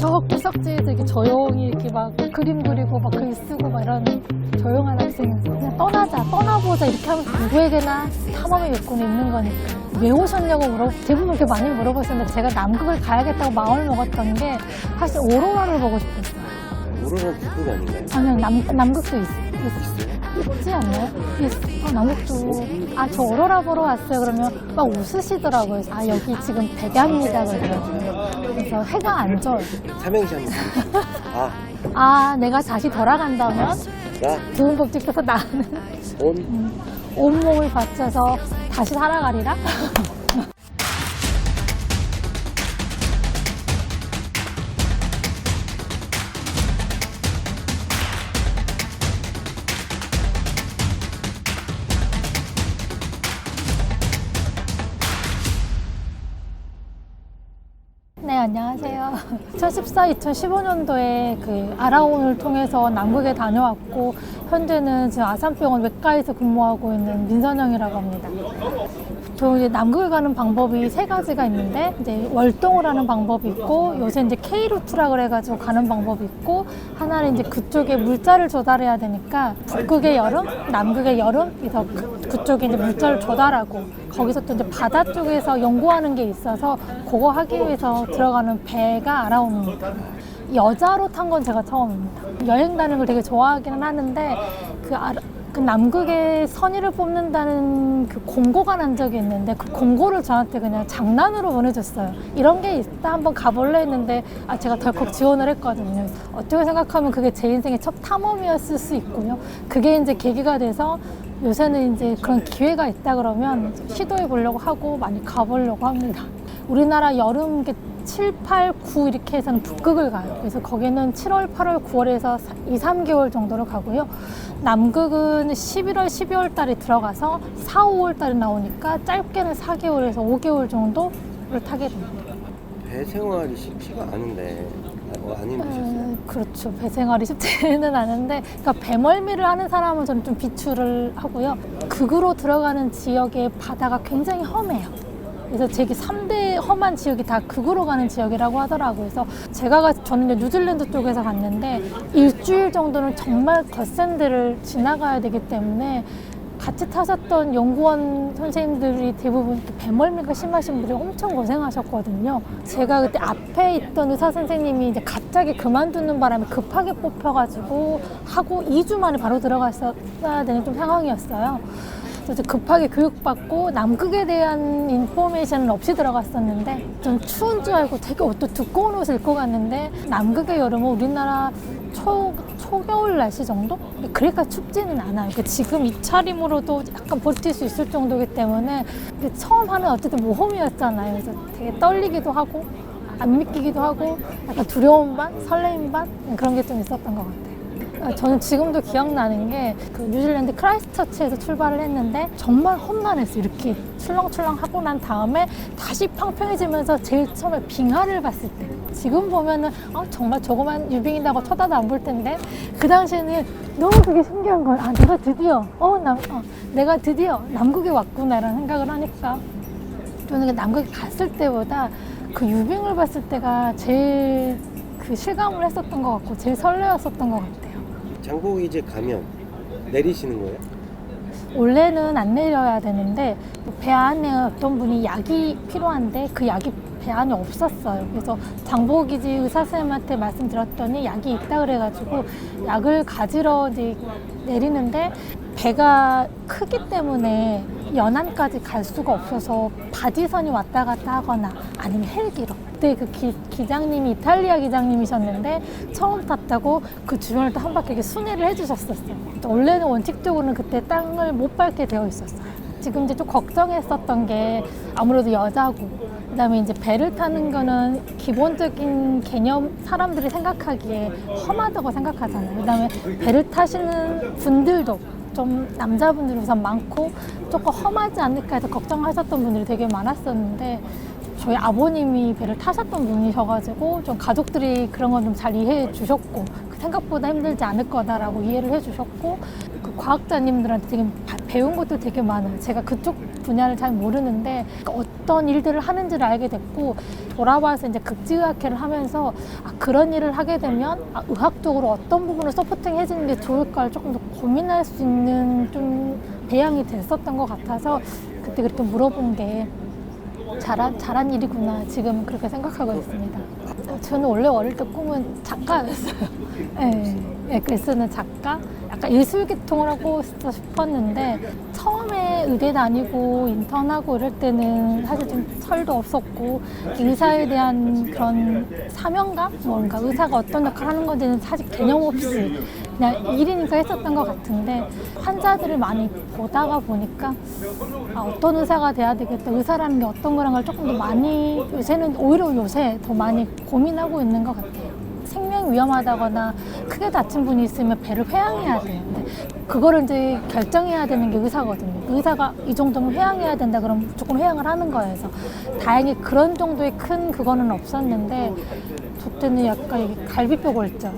저 구석지에서 이렇게 조용히 이렇게 막 그림 그리고 막 글 쓰고 막 이런 조용한 학생이었어요. 그냥 떠나자, 떠나보자 이렇게 하면 누구에게나 탐험의 욕구는 있는 거니까. 왜 오셨냐고 물어, 대부분 이렇게 많이 물어보셨는데 제가 남극을 가야겠다고 마음을 먹었던 게 사실 오로라를 보고 싶었어요. 오로라 북극 아닌가요? 아니요, 남, 남극도 있, 있, 않나요? 있, 어, 남극도. 아, 저 오로라 보러 왔어요. 그러면 막 웃으시더라고요. 아, 여기 지금 백야입니다. 그러더라고요. 그래서 해가 안 져요. 삼행시 한번 아, 아, 내가 다시 돌아간다면 나, 좋은 법칙에서 나는 온, 온몸을 바쳐서 다시 살아가리라? 2014, 2015년도에 그 아라온을 통해서 남극에 다녀왔고, 현재는 지금 아산병원 외과에서 근무하고 있는 민선영이라고 합니다. 보통 이제 남극을 가는 방법이 세 가지가 있는데, 이제 월동을 하는 방법이 있고, 요새 이제 K루트라 그래가지고 가는 방법이 있고, 하나는 이제 그쪽에 물자를 조달해야 되니까, 북극의 여름, 남극의 여름, 그래서 그- 그쪽에 이제 물자를 조달하고, 거기서 또 이제 바다 쪽에서 연구하는 게 있어서, 그거 하기 위해서 들어가는 배가 아라온입니다. 여자로 탄 건 제가 처음입니다. 여행 다니는 걸 되게 좋아하기는 하는데 그, 아라- 그 남극의 선의를 뽑는다는 그 공고가 난 적이 있는데 그 공고를 저한테 그냥 장난으로 보내줬어요. 이런 게 있다 한번 가볼래 했는데 아 제가 덜컥 지원을 했거든요. 어떻게 생각하면 그게 제 인생의 첫 탐험이었을 수 있고요. 그게 이제 계기가 돼서 요새는 이제 그런 기회가 있다 그러면 시도해 보려고 하고 많이 가보려고 합니다. 우리나라 여름 7, 8, 9 이렇게 해서는 북극을 가요. 그래서 거기는 7월, 8월, 9월에서 2, 3개월 정도를 가고요. 남극은 11월, 12월 달에 들어가서 4, 5월 달에 나오니까 짧게는 4개월에서 5개월 정도를 타게 됩니다. 배 생활이 쉽지가 않은데, 어, 안 힘드셨어요? 에, 그렇죠. 배 생활이 쉽지는 않은데, 그러니까 배멀미를 하는 사람은 저는 좀 비추를 하고요. 극으로 들어가는 지역의 바다가 굉장히 험해요. 그래서 제게 3대 험한 지역이 다 극으로 가는 지역이라고 하더라고요. 그래서 제가 가, 저는 뉴질랜드 쪽에서 갔는데 일주일 정도는 정말 덧샌들을 지나가야 되기 때문에 같이 타셨던 연구원 선생님들이 대부분 배멀미가 심하신 분들이 엄청 고생하셨거든요. 제가 그때 앞에 있던 의사 선생님이 이제 갑자기 그만두는 바람에 급하게 뽑혀가지고 하고 2주 만에 바로 들어갔어야 되는 좀 상황이었어요. 그래서 급하게 교육받고 남극에 대한 인포메이션은 없이 들어갔었는데 좀 추운 줄 알고 되게 옷도 두꺼운 옷을 입고 갔는데 남극의 여름은 우리나라 초, 초겨울 날씨 정도? 그러니까 춥지는 않아요. 그러니까 지금 이 차림으로도 약간 버틸 수 있을 정도이기 때문에 처음 하는 어쨌든 모험이었잖아요. 그래서 되게 떨리기도 하고 안 믿기기도 하고 약간 두려움 반, 설레임 반 그런 게 좀 있었던 것 같아요. 아, 저는 지금도 기억나는 게 그 뉴질랜드 크라이스트처치에서 출발을 했는데 정말 험난했어요. 이렇게 출렁출렁 하고 난 다음에 다시 평평해지면서 제일 처음에 빙하를 봤을 때 지금 보면은 아, 정말 저거만 유빙이라고 쳐다도 안 볼 텐데 그 당시에는 너무 그게 신기한 거예요. 아 내가 드디어 어, 남, 어 내가 드디어 남극에 왔구나라는 생각을 하니까 저는 그 남극에 갔을 때보다 그 유빙을 봤을 때가 제일 그 실감을 했었던 것 같고 제일 설레었었던 것 같아요. 장보기 이제 가면 내리시는 거예요? 원래는 안 내려야 되는데 배 안에 어떤 분이 약이 필요한데 그 약이 배 안에 없었어요. 그래서 장보기지 의사 선생님한테 말씀드렸더니 약이 있다 그래가지고 약을 가지러 이제 내리는데 배가 크기 때문에 연안까지 갈 수가 없어서 바지선이 왔다 갔다 하거나 아니면 헬기로. 그때 그 기, 기장님이 이탈리아 기장님이셨는데 처음 탔다고 그 주변을 또 한 바퀴 이렇게 순회를 해주셨었어요. 원래는 원칙적으로는 그때 땅을 못 밟게 되어 있었어요. 지금 이제 좀 걱정했었던 게 아무래도 여자고 그다음에 이제 배를 타는 거는 기본적인 개념 사람들이 생각하기에 험하다고 생각하잖아요. 그다음에 배를 타시는 분들도 좀 남자분들이 우선 많고 조금 험하지 않을까 해서 걱정하셨던 분들이 되게 많았었는데 저희 아버님이 배를 타셨던 분이셔가지고 좀 가족들이 그런 건 좀 잘 이해해 주셨고 그 생각보다 힘들지 않을 거다라고 이해를 해 주셨고 그 과학자님들한테 되게 바- 배운 것도 되게 많아요. 제가 그쪽 분야를 잘 모르는데 어떤 일들을 하는지를 알게 됐고 돌아봐서 이제 극지의학회를 하면서 아, 그런 일을 하게 되면 아, 의학적으로 어떤 부분을 서포팅 해주는 게 좋을까를 조금 더 고민할 수 있는 좀 배양이 됐었던 것 같아서 그때 그렇게 물어본 게 잘한, 잘한 일이구나 지금 그렇게 생각하고 있습니다. 저는 원래 어릴 때 꿈은 작가였어요. 네, 네, 글 쓰는 작가? 약간 예술계통을 하고 싶었는데 처음에 의대 다니고 인턴하고 이럴 때는 사실 좀 철도 없었고 의사에 대한 그런 사명감? 뭔가 의사가 어떤 역할을 하는 건지는 사실 개념 없이 그냥 일이니까 했었던 것 같은데 환자들을 많이 보다가 보니까 아, 어떤 의사가 돼야 되겠다. 의사라는 게 어떤 걸 조금 더 많이 요새는 오히려 요새 더 많이 고민하고 있는 것 같아요. 생명 위험하다거나 크게 다친 분이 있으면 배를 회항해야 돼요. 근데 그거를 이제 결정해야 되는 게 의사거든요. 의사가 이 정도면 회항해야 된다 그러면 무조건 회항을 하는 거예요. 그래서 다행히 그런 정도의 큰 그거는 없었는데 저 때는 약간 갈비뼈 골절,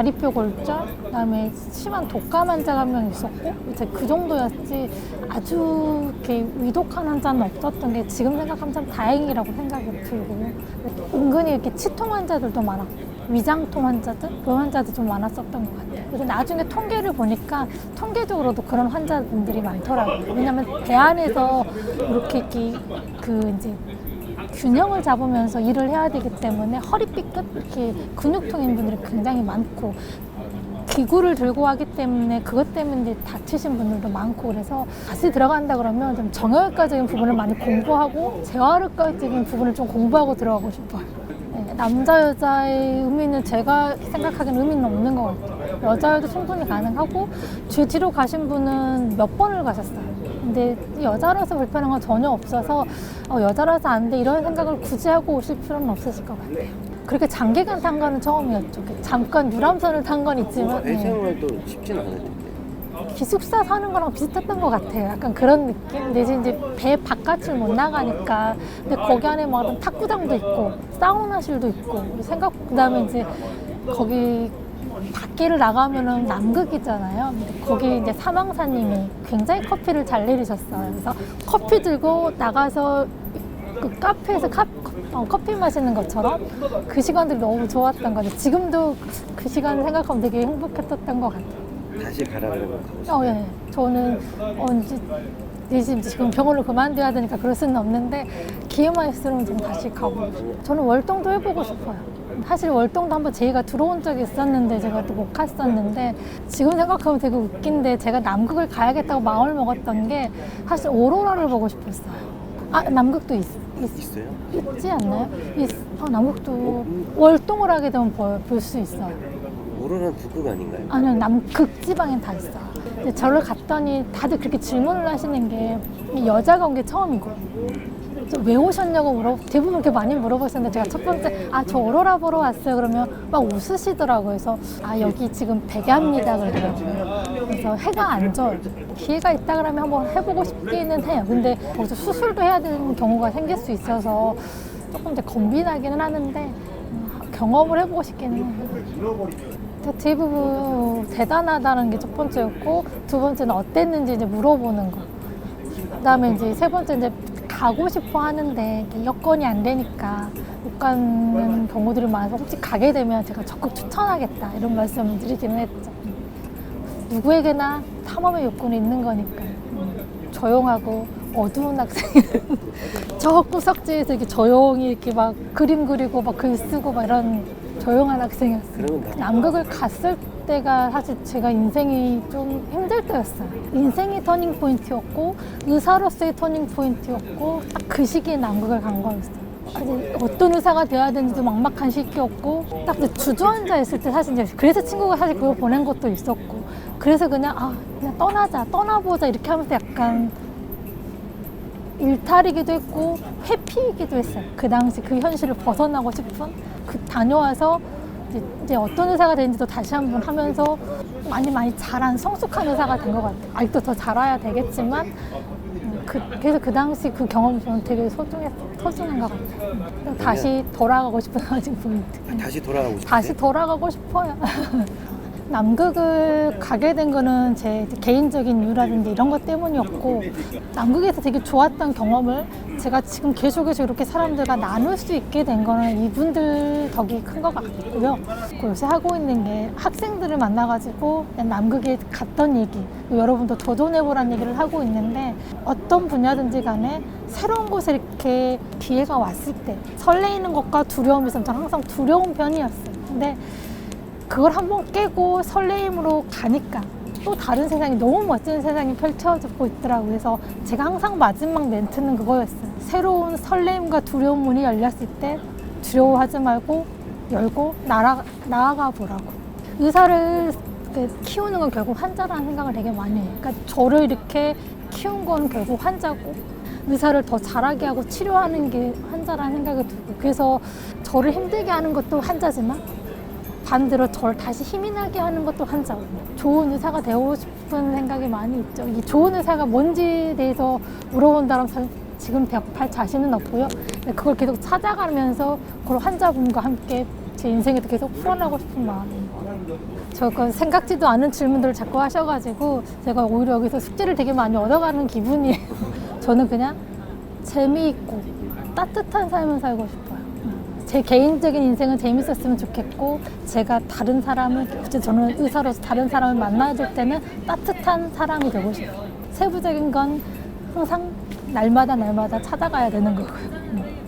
다리뼈 골절, 그다음에 심한 독감 환자가 한 명 있었고 이제 그 정도였지 아주 이렇게 위독한 환자는 없었던 게 지금 생각하면 참 다행이라고 생각이 들고 은근히 이렇게 치통 환자들도 많았고 위장통 환자들 그런 환자들 좀 많았었던 것 같아요. 그래서 나중에 통계를 보니까 통계적으로도 그런 환자분들이 많더라고요. 왜냐하면 배 안에서 이렇게 그 이제 균형을 잡으면서 일을 해야 되기 때문에 허리 삐끗 이렇게 근육통인 분들이 굉장히 많고 기구를 들고 하기 때문에 그것 때문에 다치신 분들도 많고 그래서 다시 들어간다 그러면 좀 정형외과적인 부분을 많이 공부하고 재활의과적인 부분을 좀 공부하고 들어가고 싶어요. 네, 남자 여자의 의미는 제가 생각하기에는 의미는 없는 것 같아요. 여자여도 충분히 가능하고 제 뒤로 가신 분은 몇 번을 가셨어요. 근데 여자라서 불편한 건 전혀 없어서 어, 여자라서 안 돼 이런 생각을 굳이 하고 오실 필요는 없으실 것 같아요. 그렇게 장기간 탄 거는 처음이었죠. 잠깐 유람선을 탄 건 있지만 배 네. 생활도 쉽진 않을 텐데. 기숙사 사는 거랑 비슷했던 것 같아요. 약간 그런 느낌. 대신 이제 배 바깥을 못 나가니까. 근데 거기 안에 뭐 탁구장도 있고, 사우나실도 있고, 생각, 그 다음에 이제 거기 밖에를 나가면은 남극이잖아요. 근데 거기 이제 사망사님이 굉장히 커피를 잘 내리셨어요. 그래서 커피 들고 나가서 그 카페에서 카, 어, 커피 마시는 것처럼 그 시간들이 너무 좋았던 거죠. 지금도 그 시간을 생각하면 되게 행복했었던 것 같아요. 다시 가라 그러면 가고 싶어요. 어, 예. 저는 언제 이제 지금 병원을 그만둬야 되니까 그럴 수는 없는데 기회만 있으면 좀 다시 가고 저는 월동도 해보고 싶어요. 사실 월동도 한번 제의가 들어온 적이 있었는데 제가 또 못 갔었는데 지금 생각하면 되게 웃긴데 제가 남극을 가야겠다고 마음을 먹었던 게 사실 오로라를 보고 싶었어요. 아 남극도 있, 있, 있어요? 있지 않나요? 있, 아, 남극도 월동을 하게 되면 볼 수 있어요. 오로라는 북극 아닌가요? 아니요 남극 지방엔 다 있어. 근데 저를 갔더니 다들 그렇게 질문을 하시는 게 여자가 온 게 처음이고 왜 오셨냐고 물어 대부분 그렇게 많이 물어보셨는데 제가 첫 번째 아 저 오로라 보러 왔어요 그러면 막 웃으시더라고요. 그래서 아 여기 지금 백야입니다 그러더라고요. 그래서 해가 안 져요. 기회가 있다 그러면 한번 해보고 싶기는 해요. 근데 거기서 수술도 해야 되는 경우가 생길 수 있어서 조금 이제 겁이나기는 하는데 음, 경험을 해보고 싶기는 해요. 대부분 대단하다는 게 첫 번째였고 두 번째는 어땠는지 이제 물어보는 거. 그다음에 이제 세 번째 이제 가고 싶어 하는데 여건이 안 되니까 못 가는 경우들이 많아서 혹시 가게 되면 제가 적극 추천하겠다 이런 말씀을 드리기는 했죠. 누구에게나 탐험의 욕구는 있는 거니까 음, 조용하고 어두운 학생은 저 구석지에서 이렇게 조용히 이렇게 막 그림 그리고 막 글 쓰고 막 이런 조용한 학생이었어요. 남극을 갔을 때가 사실 제가 인생이 좀 힘들 때였어요. 인생의 터닝 포인트였고 의사로서의 터닝 포인트였고 딱 그 시기에 남극을 간 거였어요. 아직 어떤 의사가 되어야 되는지도 막막한 시기였고 딱 주저앉아 있을 때 사실 이제 그래서 친구가 사실 그걸 보낸 것도 있었고 그래서 그냥 아 그냥 떠나자 떠나보자 이렇게 하면서 약간 일탈이기도 했고 회피이기도 했어요. 그 당시 그 현실을 벗어나고 싶은 그 다녀와서 이제, 어떤 의사가 되는지도 다시 한번 하면서 많이 많이 자란 성숙한 의사가 된 것 같아요. 아직도 더 자라야 되겠지만 음, 그, 그래서 그 당시 그 경험이 저는 되게 소중했, 소중한 것 같아요. 음, 다시 돌아가고 싶은 아직. 아, 다시 돌아가고 싶어요. 다시 돌아가고 싶어요. 남극을 가게 된 거는 제 개인적인 이유라든지 이런 것 때문이었고 남극에서 되게 좋았던 경험을 제가 지금 계속해서 이렇게 사람들과 나눌 수 있게 된 거는 이분들 덕이 큰 것 같고요. 요새 하고 있는 게 학생들을 만나가지고 남극에 갔던 얘기, 여러분도 도전해보라는 얘기를 하고 있는데 어떤 분야든지 간에 새로운 곳에 이렇게 기회가 왔을 때 설레이는 것과 두려움이 있으면 저는 항상 두려운 편이었어요. 근데 그걸 한번 깨고 설레임으로 가니까 또 다른 세상이 너무 멋진 세상이 펼쳐지고 있더라고요. 그래서 제가 항상 마지막 멘트는 그거였어요. 새로운 설레임과 두려운 문이 열렸을 때 두려워하지 말고 열고 날아, 나아가 보라고. 의사를 그 키우는 건 결국 환자라는 생각을 되게 많이 해요. 그러니까 저를 이렇게 키운 건 결국 환자고 의사를 더 잘하게 하고 치료하는 게 환자라는 생각이 들고 그래서 저를 힘들게 하는 것도 환자지만 반대로 저를 다시 힘이 나게 하는 것도 환자고 좋은 의사가 되고 싶은 생각이 많이 있죠. 이 좋은 의사가 뭔지에 대해서 물어본다면 저- 지금 대답할 자신은 없고요. 그걸 계속 찾아가면서 그걸 환자분과 함께 제 인생에도 계속 풀어나고 싶은 마음이에요. 저그 생각지도 않은 질문들을 자꾸 하셔가지고 제가 오히려 여기서 숙제를 되게 많이 얻어가는 기분이에요. 저는 그냥 재미있고 따뜻한 삶을 살고 싶어요. 제 개인적인 인생은 재밌었으면 좋겠고 제가 다른 사람을 어쨌든 저는 의사로서 다른 사람을 만나야 될 때는 따뜻한 사람이 되고 싶어요. 세부적인 건 항상 날마다 날마다 찾아가야 되는 거고요. 음.